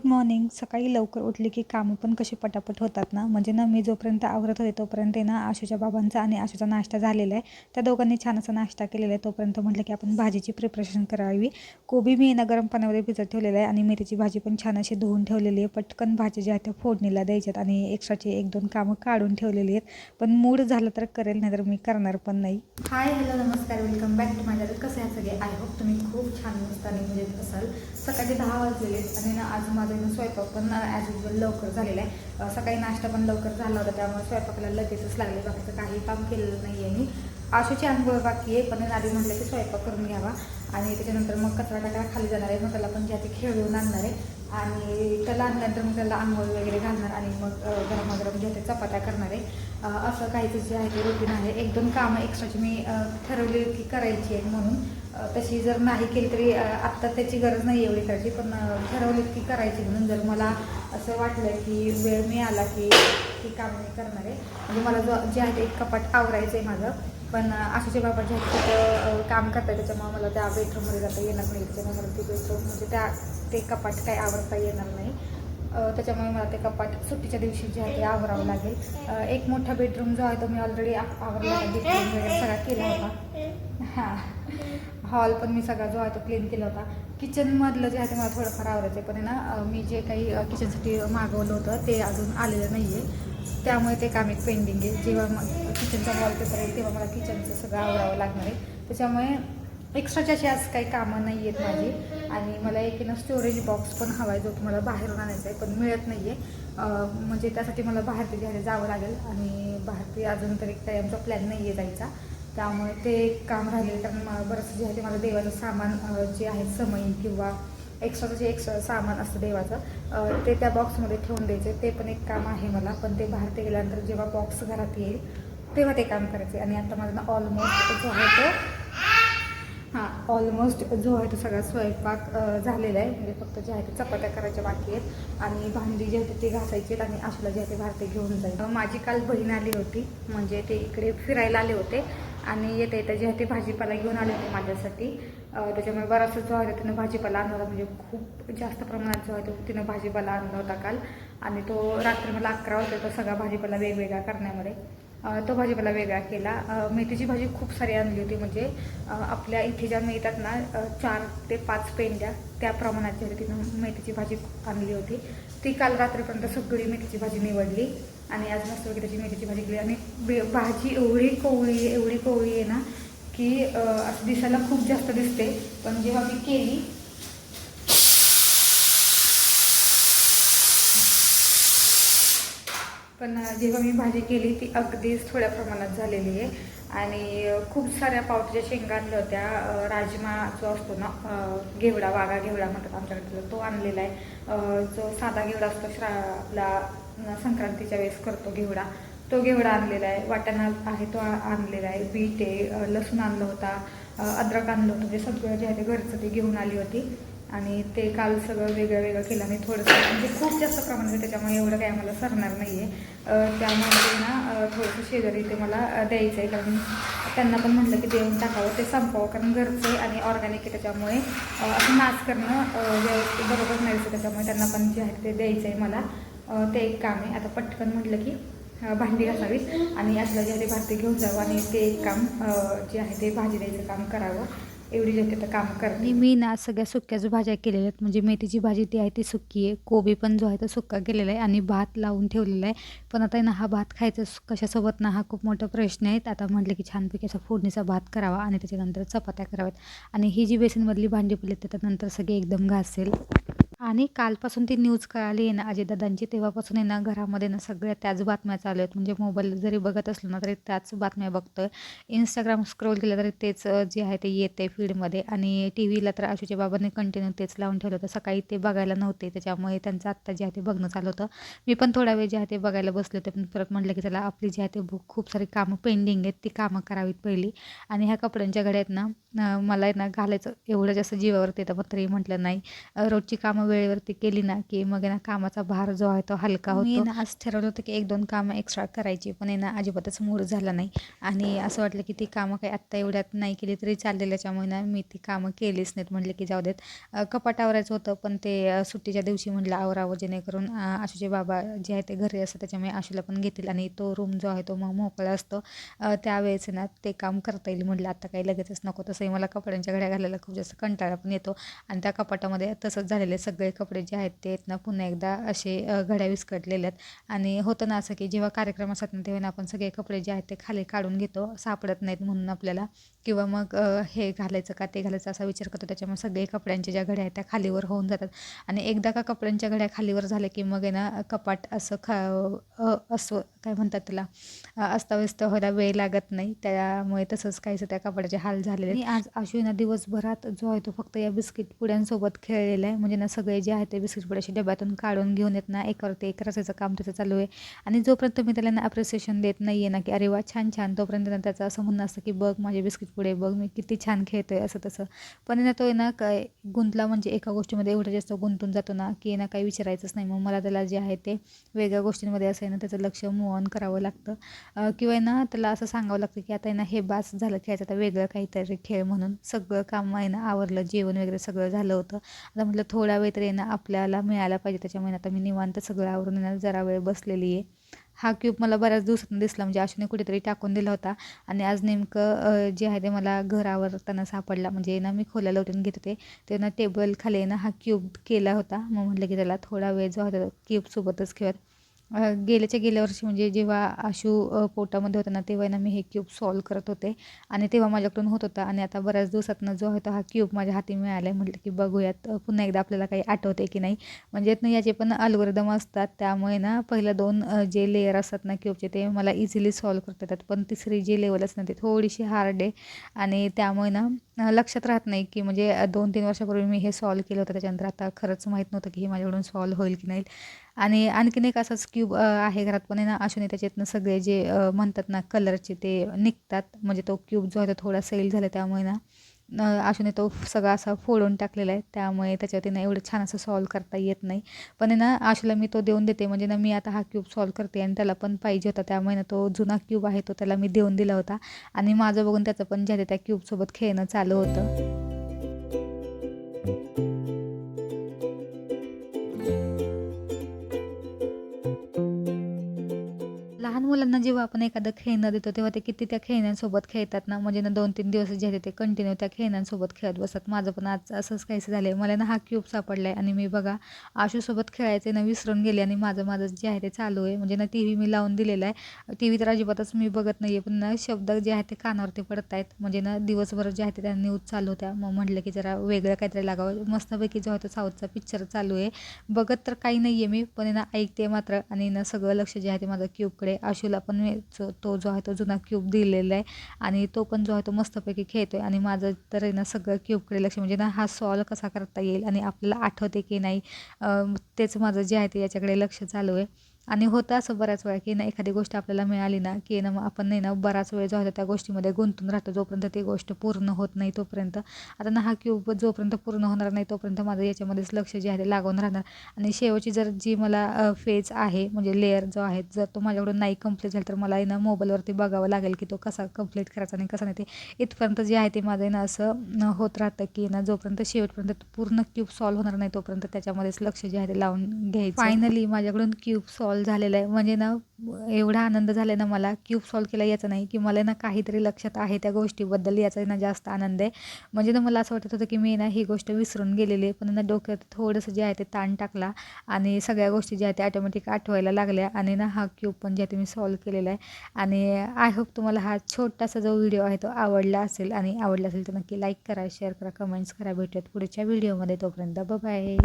Good morning. सकाळी लवकर उठली की कामं पण कशी पटापट होतात ना? म्हणजे ना मी जोपर्यंत आवरत होते तोपर्यंत आहे ना आशूच्या बाबांचा आणि आशूचा नाश्ता झालेला आहे. त्या दोघांनी छान असा नाश्ता केलेला आहे. तोपर्यंत म्हटलं की आपण भाजीची प्रिपरेशन करावी. कोबी मी ना गरम पाण्यामध्ये भिजत ठेवलेलं आहे आणि मेथीची भाजी पण छान अशी धुवून ठेवलेली आहे. पटकन भाजी ज्या आहेत त्या फोडणीला द्यायच्यात आणि एक्स्ट्राची एक दोन कामं काढून ठेवलेली आहेत. पण मूड झालं तर करेल नाही तर मी करणार पण नाही. हाय हॅलो नमस्कार. वेलकम बॅक टू माझ्या कसे आहे सगळे? आय होप तुम्ही खूप छान मस्त आणि मजेत असाल. सकाळचे दहा वाजलेले आहेत आणि ना आज माझं ना स्वयंपाक पण ॲज युजल लवकर झालेला आहे. सकाळी नाश्ता पण लवकर झाला होता त्यामुळे स्वयंपाकाला लगेचच लागले. बाकीचं काही काम केलेलं नाही आहे मी आशूची आंघोळ बाकी आहे पण आधी म्हटलं की स्वयंपाक करून घ्यावा. आणि त्याच्यानंतर मग कचरा टाकायला खाली जाणार आहे मग त्याला पण जे ते खेळून आणणार आहे. आणि त्याला आणल्यानंतर मग त्याला आंघोळ वगैरे घालणार आणि मग अं, गरमागरम जे ते चपात्या करणार आहे. असं काहीच जे आहे ते रुटीन आहे. एक दोन कामं एक्स्ट्राची मी ठरवली की करायची आहे म्हणून. तशी जर नाही केली तरी आत्ता त्याची गरज नाही एवढी करायची पण ठरवली की करायची म्हणून जर मला असं वाटलं की वेळ मिळाला की ती कामं मी करणार आहे. म्हणजे मला जो जे आहे ते एक कपाट आवरायचं आहे माझं. पण आशाचे बाबा जे आहेत तिथं काम करतात त्याच्यामुळे मला त्या बेडरूममध्ये जाता येणार नाही. त्याच्यामुळे मला ती बेडरूम म्हणजे त्या ते कपाट काही आवरता येणार नाही. त्याच्यामुळे मला ते कपाट सुट्टीच्या दिवशी जे आहे ते आवरावं लागेल. एक मोठा बेडरूम जो आहे तो मी ऑलरेडी आवरला बेडरूम वगैरे सगळा केला होता. हां. हॉल पण मी सगळा जो आहे तो क्लीन केला होता. किचनमधलं जे आहे ते मला थोडंफार आवरायचं आहे पण आहे ना मी जे काही किचनसाठी मागवलं होतं ते अजून आलेलं नाही आहे त्यामुळे ते काम एक पेंडिंग आहे. जेव्हा मग किचनचा वॉलपेपर येईल तेव्हा मला किचनचं सगळं आवरावं लागणार आहे. त्याच्यामुळे एक्स्ट्राच्या अशी आज काही कामं नाही आहेत माझी. आणि मला एक ना स्टोरेज बॉक्स पण हवा आहे जो तुम्हाला बाहेरून आणायचा आहे पण मिळत नाही आहे. म्हणजे त्यासाठी मला बाहेर ते घ्यायला जावं लागेल. आणि बाहेर ते अजून तरी काही आमचा प्लॅन नाही आहे जायचा. त्यामुळे ते एक काम राहिले कारण मला बरंच जे आहे ते मला देवाचं सामान जे आहे समई किंवा एक्स्ट्राचं जे एक्स्ट्रा सामान असतं देवाचं ते त्या बॉक्समध्ये ठेवून द्यायचे. ते पण एक काम आहे मला पण ते बाहेर ते गेल्यानंतर जेव्हा बॉक्स घरात येईल तेव्हा ते काम करायचे आणि आता माझं ना ऑलमोस्ट जो आहे तो ऑलमोस्ट जो आहे तो सगळा स्वयंपाक झालेला आहे. म्हणजे फक्त जे आहे ते चपात्या करायच्या बाकी आहेत आणि भांडी जे आहे ते घासायची आहेत आणि आशूला जे आहे ते बाहेर ते घेऊन जाईल. माझी काल बहीण आली होती. म्हणजे ते इकडे फिरायला आले होते आणि येता येता जे आहे ते भाजीपाला घेऊन आले होते माझ्यासाठी. त्याच्यामुळे बराचसा जो आहे तिनं भाजीपाला आणला होता. म्हणजे खूप जास्त प्रमाणात जो आहे तो तिनं भाजीपाला आणला होता काल. आणि तो रात्री मला अकरा वाजता सगळा भाजीपाला वेगवेगळा करण्यामध्ये तो भाजीपाला वेगळा केला. मेथीची भाजी खूप सारी आणली होती. म्हणजे आपल्या इथे ज्या मिळतात ना चार ते पाच पेंड्या त्या प्रमाणात जी आहे तिनं मेथीची भाजी आणली होती. ती काल रात्रीपर्यंत सगळी मेथीची भाजी निवडली आणि आज मस्त वगैरे त्याची मेथीची भाजी केली. आणि बे- भाजी एवढी कोवळी एवढी कोवळी आहे ना की असं दिसायला खूप जास्त दिसते. पण जेव्हा मी केली पण जेव्हा मी भाजी केली ती अगदीच थोड्या प्रमाणात झालेली आहे. आणि खूप साऱ्या पावट्याच्या शेंगा आणल्या होत्या. राजमा जो असतो ना घेवडा वागा घेवडा म्हणतात आमच्याकडे तो आणलेला आहे. जो साधा घेवडा असतो श्रा आपला संक्रांतीच्या वेळेस करतो घेवडा तो घेवडा आणलेला आहे. वाटाणा आहे तो आणलेला आहे. बीट आहे लसूण आणलं होता अद्रक आणलं होतं. म्हणजे सगळं जे आहे ते घरचं ते घेऊन आली होती. आणि ते काल सगळं वेगळं वेगळं केलं. आणि थोडंसं म्हणजे खूप जास्त प्रमाणात म्हणजे त्याच्यामुळे एवढं काही आम्हाला सरणार नाही आहे त्यामुळे ना थोडंसं शेजारी ते मला द्यायचं आहे कारण त्यांना पण म्हटलं की देऊन टाकावं ते संपवावं कारण घरचं आहे आणि ऑर्गॅनिक आहे त्याच्यामुळे असं नाच करणं व्यवस्थित बरोबर नाही त्याच्यामुळे त्यांना पण जे आहे ते द्यायचं आहे मला ते एक काम आहे. आता पटकन म्हटलं की भांडी घासावीत. आणि असलं जे आहे ते भांडी घेऊन जावं. आणि ते एक काम जे आहे ते भाजी द्यायचं काम करावं. एवढी जे तर कामं काम करते. आणि मी ना सगळ्या सुक्याच भाज्या केलेल्या आहेत. म्हणजे मेथीची भाजी ती आहे ती सुक्की आहे. कोबी पण जो आहे तो सुक्का केलेला आहे आणि भात लावून ठेवलेला आहे. पण आता ना हा भात खायचा कशासोबत ना हा खूप मोठा प्रश्न आहे. आता म्हटलं की छानपैकी असा फोडणीचा भात करावा आणि त्याच्यानंतर चपात्या कराव्यात. आणि ही जी बेसनमधली भांडी पडली त्याच्यानंतर सगळे एकदम घासेल. आणि कालपासून ती न्यूज कळाली आहे ना अजयदादांची. तेव्हापासून आहे ना घरामध्ये ना सगळ्या त्याच बातम्या चालू आहेत. म्हणजे मोबाईल जरी बघत असलो ना तरी त्याच बातम्या बघतोय. इंस्टाग्राम स्क्रोल केलं तरी तेच जे आहे ते येते फीडमध्ये आणि टी व्हीला तर आशूच्या बाबांनी कंटिन्यू तेच लावून ठेवलं होतं. सकाळी ते बघायला नव्हते. त्याच्यामुळे त्यांचं आत्ता जे आहे ते बघणं चालू होतं. मी पण थोडा वेळ जे आहे ते बघायला बसले होते. पण परत म्हटलं की त्याला आपली जी आहे ते बुक खूप सारी कामं पेंडिंग आहेत. ती कामं करावीत पहिली. आणि ह्या कपड्यांच्या घड्या आहेत ना मला ना घालायचं एवढं जास्त जीवावरती येतं पण तरी म्हटलं नाही. रोजची कामं वेळेवरती केली ना की मग आहे ना कामाचा भार जो आहे तो हलका मी होतो. ना आज ठरवलं होतं की एक दोन कामं एक्स्ट्रा करायची पण आहे ना अजिबातच मूड झाला नाही. आणि असं वाटलं की ती कामं काही आत्ता एवढ्यात नाही केली तरी चाललेलं त्याच्यामुळे ना मी ती कामं केलीच नाहीत. म्हटलं की जाऊ देत. कपाट आवरायचं होतं पण ते सुट्टीच्या दिवशी म्हटलं आवरावं जेणेकरून आशूचे बाबा जे आहे ते घरी असतात त्याच्यामुळे आशूला पण घेतील. आणि तो रूम जो आहे तो मग मोकळा असतो. त्यावेळेस आहे ना ते काम करता येईल म्हटलं. आता काही लगेचच नको. तसंही मला कपड्यांच्या घड्या घालायला खूप जास्त कंटाळा पण येतो. आणि त्या कपाटामध्ये तसंच झालेले सगळे सगळे कपडे जे आहेत ते आहेत ना पुन्हा एकदा असे घड्या विस्कटलेले आहेत. आणि होतं ना असं की जेव्हा कार्यक्रम असतात ना तेव्हा आपण सगळे कपडे जे आहेत ते खाली काढून घेतो सापडत नाहीत म्हणून आपल्याला. किंवा मग हे घालायचं का ते घालायचं असा विचार करतो. त्याच्यामुळे सगळे कपड्यांच्या ज्या घड्या आहेत त्या खालीवर होऊन जातात. आणि एकदा का कपड्यांच्या घड्या खालीवर झाल्या की मग आहे ना कपाट असं खा अस्व काय म्हणतात त्याला अस्ताव्यस्त व्हायला वेळ लागत नाही. त्यामुळे तसंच काहीसं त्या कपड्याचे हाल झालेले आणि आज आशू दिवसभरात जो आहे तो फक्त या बिस्किट पुड्यांसोबत खेळलेला आहे. म्हणजे ना सगळे जे आहे ते बिस्किट पुड्याशी डब्यातून काढून घेऊन येत ना एकावरती एक रसायचं काम त्याचं चालू आहे. आणि जोपर्यंत मी त्याला ना अप्रिसिएशन देत नाही आहे ना की अरे वा छान छान तोपर्यंत ना त्याचं असं म्हणणं असतं की बघ माझे बिस्किट पुडे बघ मी किती छान खेळतो आहे असं तसं. पण ना तो आहे ना काय गुंतला म्हणजे एका गोष्टीमध्ये एवढं जास्त गुंतून जातो ना की ना काही विचारायचंच नाही. मग मला त्याला जे आहे ते वेगळ्या गोष्टींमध्ये असं आहे ना त्याचं लक्ष मूव ऑन करावं लागतं. किंवा आहे ना त्याला असं सांगावं लागतं की आता आहे ना हे बास झालं खेळायचं आता वेगळं काहीतरी खेळ म्हणून सगळं काम आहे ना आवरलं जेवण वगैरे सगळं झालं होतं. आता म्हटलं थोडा वेळ तरी ना आपल्याला मिळायला पाहिजे. त्याच्यामुळे आता मी निवांत सगळं आवरून आहे ना जरा वेळ बसलेली आहे. हा क्यूब मला बऱ्याच दिवसातून दिसला. म्हणजे आशूने कुठेतरी टाकून दिला होता. आणि आज नेमकं जे आहे ते मला घरावरताना सापडला. म्हणजे ना मी खोल्या लवटून घेत होते. ते ना टेबल खाली ना हा क्यूब केला होता. मग म्हटलं की त्याला थोडा वेळ जो होता क्यूबसोबतच खेळत. गेल्याच्या गेल्या वर्षी म्हणजे जेव्हा आशू पोटामध्ये होता ना तेव्हा ना मी हे क्यूब सॉल्व करत होते. आणि तेव्हा माझ्याकडून होत होता आणि आता बऱ्याच दिवसातनं जो होता हा क्यूब माझ्या हाती मिळाला आहे म्हटलं की बघूयात पुन्हा एकदा आपल्याला काही आठवते की नाही. म्हणजे ना याचे पण अल्गोरिदम असतात. त्यामुळे ना पहिलं दोन जे लेयर असतात ना क्यूबचे ते मला इझिली सॉल्व करता येतात. पण तिसरी जी लेवल असते ना ती थोडीशी हार्ड आहे. आणि त्यामुळे ना लक्षात राहत नाही की म्हणजे दोन तीन वर्षापूर्वी मी हे सॉल्व केलं होतं. त्याच्यानंतर आता खरंच माहीत नव्हतं की हे माझ्याकडून सॉल्व होईल की नाही. आणि आणखीन एक असाच क्यूब आहे घरात पण आहे ना अशोने त्याच्यातनं सगळे जे म्हणतात ना कलरचे ते निघतात. म्हणजे तो क्यूब जो आहे तो थोडा सेल झाला त्यामुळे ना. अ, तो सगळा असा फोडून टाकलेला आहे. त्यामुळे त्याच्यावरती ना एवढं छान असं सॉल्व करता येत नाही. पण आहे ना आशूला मी तो देऊन देते. म्हणजे ना मी आता हा क्यूब सॉल्व करते आणि त्याला पण पाहिजे होता. त्यामुळे ना तो जुना क्यूब आहे तो त्याला मी देऊन दिला होता. आणि माझं बघून त्याचं पण ज्या त्या क्यूबसोबत खेळणं चालू होतं. मुलांना जेव्हा आपण एखादं खेळणं देतो तेव्हा ते किती त्या खेळण्यांसोबत खेळतात ना. म्हणजे ना दोन तीन दिवस जे आहे ते कंटिन्यू त्या खेळण्यांसोबत खेळत बसतात. माझं पण आज असंच काहीसं झालं आहे मला ना हा क्यूब सापडला आहे आणि मी बघा आशूसोबत खेळायचे ना विसरून गेले आणि माझं माझं जे आहे ते चालू आहे. म्हणजे ना टी व्ही मी लावून दिलेला आहे. टी व्ही तर अजिबातच मी बघत नाही आहे पण ना शब्द जे आहे ते कानावरती पडत आहेत. म्हणजे ना दिवसभर जे आहे ते त्या न्यूज चालू होत्या. मग म्हटलं की जरा वेगळं काहीतरी लागावं. मस्तपैकी जो आहे साऊथचा पिक्चर चालू आहे. बघत तर काही नाही आहे मी पण ना ऐकते मात्र आणि ना सगळं लक्ष जे आहे ते माझं क्यूबकडे आशूला पण जो- तो जो आहे तो जुना क्यूब दिलेला आहे. आणि तो पण जो आहे तो मस्तपैकी खेळतो आहे आणि माझं तर आहे ना सगळं क्यूबकडे लक्ष. म्हणजे ना हा सॉल्व कसा करता येईल आणि आपल्याला आठवते की नाही तेच माझं जे आहे ते याच्याकडे लक्ष चालू आहे. आणि होतं असं बऱ्याच वेळा की ना एखादी गोष्ट आपल्याला मिळाली ना की ना मग आपण नाही ना बराच वेळ जो आहे त्या गोष्टीमध्ये गुंतून राहतो जोपर्यंत ती गोष्ट पूर्ण होत नाही तोपर्यंत. आता ना हा क्यूब जोपर्यंत पूर्ण होणार नाही तोपर्यंत माझं याच्यामध्येच लक्ष जे आहे ते लागून राहणार. आणि शेवटची जर जी मला फेज आहे म्हणजे लेअर जो आहे जर तो माझ्याकडून नाही कंप्लीट झाला तर मला आहे ना मोबाईलवरती बघावं लागेल की तो कसा कंप्लीट करायचा आणि कसा नाही. ते इथपर्यंत जे आहे ते माझं आहे ना असं होत राहतं की ना जोपर्यंत शेवटपर्यंत पूर्ण क्यूब सॉल्व होणार नाही तोपर्यंत त्याच्यामध्येच लक्ष जे आहे ते लावून घ्यायचं. फायनली माझ्याकडून क्यूब सॉल्व सॉल्व झालेला आहे. म्हणजे ना एवढा आनंद झाला ना मला क्यूब सॉल्व केला याचा नाही की मला ना काहीतरी लक्षात आहे त्या गोष्टीबद्दल याचा ना जास्त आनंद आहे. म्हणजे ना मला असं वाटत होतं की मी ना ही गोष्ट विसरून गेलेली आहे. पण ना डोक्यात थोडंसं जे आहे ते ताण टाकला आणि सगळ्या गोष्टी ज्या आहेत त्या ऑटोमॅटिक आठवायला लागल्या आणि ना हा क्यूब पण जे आहे ते मी सॉल्व केलेला आहे. आणि आय होप तुम्हाला हा छोटासा जो व्हिडिओ आहे तो आवडला असेल आणि आवडला असेल तर नक्की लाईक करा शेअर करा कमेंट्स करा. भेटूयात पुढच्या व्हिडिओमध्ये तोपर्यंत बाय